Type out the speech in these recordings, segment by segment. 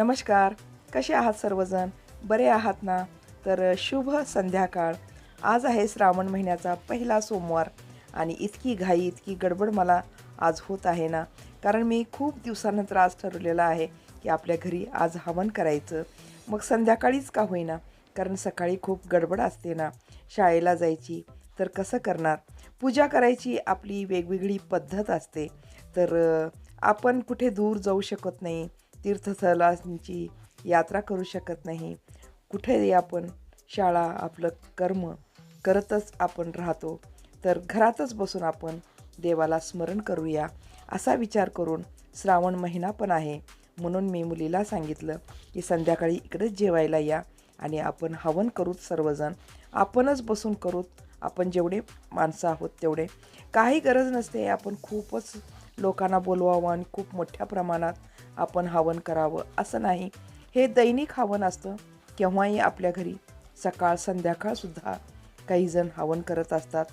नमस्कार. कसे आहात सर्वजण? बरे आहात ना? तर शुभ संध्याकाळ. आज आहे श्रावण महिन्याचा पहिला सोमवार आणि इतकी घाई इतकी गडबड मला आज होत आहे ना? कारण मी खूप दिवसानंतर आज ठरवलेलं आहे की आपल्या घरी आज हवन करायचं. मग संध्याकाळीच का होईना? कारण सकाळी खूप गडबड असते ना? शाळेला जायची तर कसं करणार? पूजा करायची आपली वेगवेगळी पद्धत असते. तर आपण कुठे दूर जाऊ शकत नाही. तीर्थस्थळांची यात्रा करू शकत नाही. कुठेही आपण शाळा आपलं कर्म करतच आपण राहतो तर घरातच बसून आपण देवाला स्मरण करूया असा विचार करून श्रावण महिना पण आहे. म्हणून मी मुलीला सांगितलं की संध्याकाळी इकडेच जेवायला या आणि आपण हवन करूत सर्वजण. आपणच बसून करूत. आपण जेवढे माणसं आहोत तेवढे. काही गरज नसते. आपण खूपच लोकांना बोलवावं आणि खूप मोठ्या प्रमाणात आपण हवन करावं असं नाही. हे दैनिक हवन असतं. केव्हाही आपल्या घरी सकाळ संध्याकाळसुद्धा काहीजण हवन करत असतात.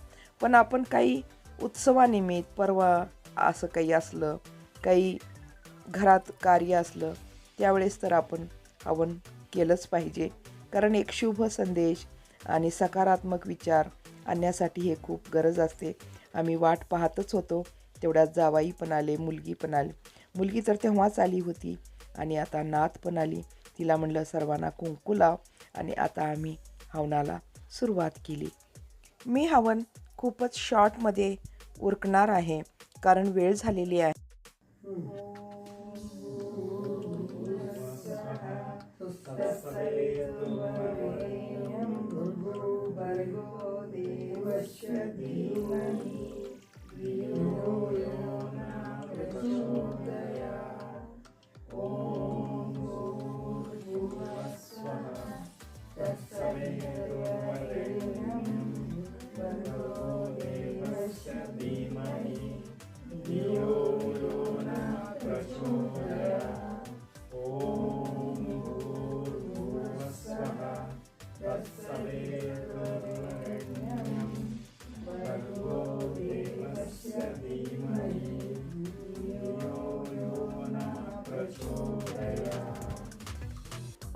पण आपण काही उत्सवानिमित्त परवा असं काही असलं काही घरात कार्य असलं त्यावेळेस तर आपण हवन केलंच पाहिजे. कारण एक शुभ संदेश आणि सकारात्मक विचार आणण्यासाठी हे खूप गरज असते. आम्ही वाट पाहतच होतो. तेवढ्यात जावाई पण आले मुलगी पण आली. मुलगी तर तेव्हाच आली होती आणि आता नात पण आली तिला म्हणलं सर्वांना कुंकू लाव. आणि आता आम्ही हवनाला सुरुवात केली. मी हवन खूपच शॉर्टमध्ये उरकणार आहे कारण वेळ झालेली आहे.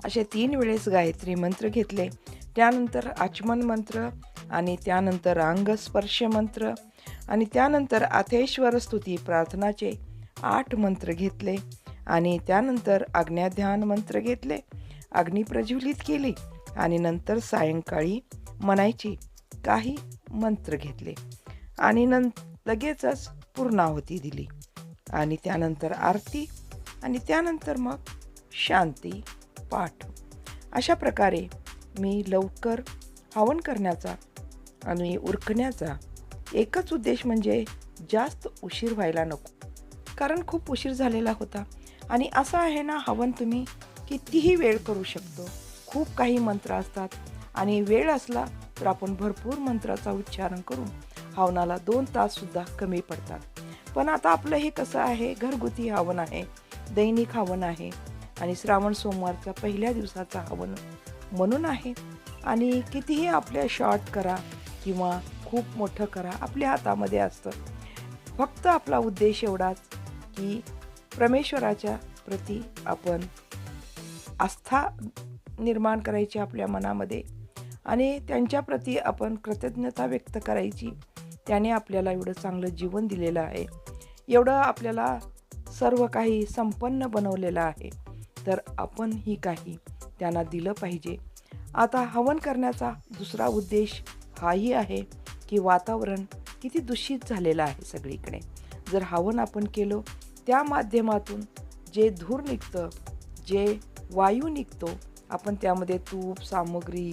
असे तीन वेळेस गायत्री मंत्र घेतले. त्यानंतर आचमन मंत्र आणि त्यानंतर अंगस्पर्श मंत्र. आणि त्यानंतर अथेश्वर स्तुती प्रार्थनाचे आठ मंत्र घेतले आणि त्यानंतर आज्ञाध्यान मंत्र घेतले. अग्नी प्रज्वलित केली आणि नंतर सायंकाळी म्हणायची काही मंत्र घेतले आणि नं लगेचच पूर्णाहुती दिली आणि त्यानंतर आरती आणि त्यानंतर मग शांती पाठ. अशा प्रकारे मी लवकर हवन करण्याचा आणि उरकण्याचा एकच उद्देश म्हणजे जास्त उशीर व्हायला नको. कारण खूप उशीर झालेला होता. आणि असं आहे ना हवन तुम्ही कितीही वेळ करू शकतो. खूप काही मंत्र असतात. आणि वेळ असला तर आपण भरपूर मंत्राचा उच्चारण करून हवनाला दोन ताससुद्धा कमी पडतात. पण आता आपलं हे कसं आहे? घरगुती हवन आहे. दैनिक हवन आहे. आणि श्रावण सोमवारचा पहिल्या दिवसाचा हवन म्हणून आहे. आणि कितीही आपल्या शॉर्ट करा किंवा खूप मोठं करा आपल्या हातामध्ये असतं. फक्त आपला उद्देश एवढाच की परमेश्वराच्या प्रती आपण आस्था निर्माण करायची आपल्या मनामध्ये आणि त्यांच्याप्रती आपण कृतज्ञता व्यक्त करायची. त्याने आपल्याला एवढं चांगलं जीवन दिलेलं आहे. एवढं आपल्याला सर्व काही संपन्न बनवलेलं आहे. तर आपण ही काही त्यांना दिलं पाहिजे. आता हवन करण्याचा दुसरा उद्देश हाही आहे. की वातावरण किती दूषित झालेलं आहे सगळीकडे. जर हवन आपण केलं त्या माध्यमातून जे धूर निघतं जे वायू निघतो आपण त्यामध्ये तूप सामग्री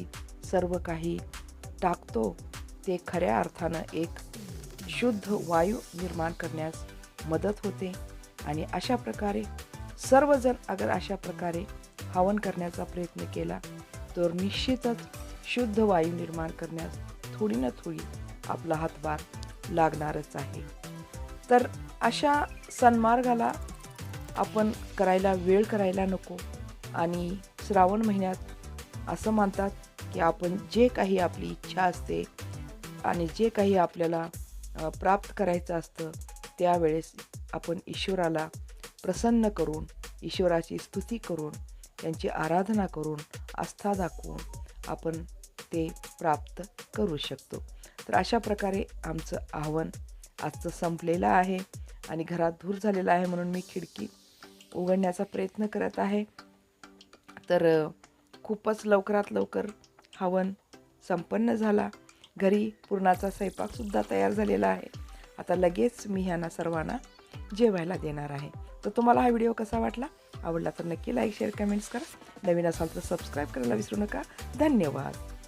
सर्व काही टाकतो ते खऱ्या अर्थानं एक शुद्ध वायू निर्माण करण्यास मदत होते. आणि अशा प्रकारे सर्वजण अगर अशा प्रकारे हवन करण्याचा प्रयत्न केला तर निश्चितच शुद्ध वायू निर्माण करण्यास थोडी ना थोडी आपला हातभार लागणारच आहे. तर अशा सन्मार्गाला आपण करायला वेळ करायला नको आणि श्रावण महिन्यात असं मानतात की आपण जे काही आपली इच्छा असते आणि जे काही आपल्याला प्राप्त करायचं असतं त्यावेळेस आपण ईश्वराला प्रसन्न करून ईश्वराची स्तुती करून त्यांची आराधना करून आस्था दाखवून आपण ते प्राप्त करू शकतो. तर अशा प्रकारे आमचं आव्हान आजचं संपलेलं आहे आणि घरात धूर झालेला आहे म्हणून मी खिडकी उघडण्याचा प्रयत्न करत आहे. तर खूपच लवकरात लवकर हवन संपन्न झाला. घरी पुरणाचा स्वयंपाकसुद्धा तयार झालेला आहे. आता लगेच मी ह्यांना सर्वांना जेवायला देणार आहे. तर तुम्हाला हा व्हिडिओ कसा वाटला? आवडला तर नक्की लाईक शेअर कमेंट्स करा. नवीन असाल तर सबस्क्राईब करायला विसरू नका. धन्यवाद.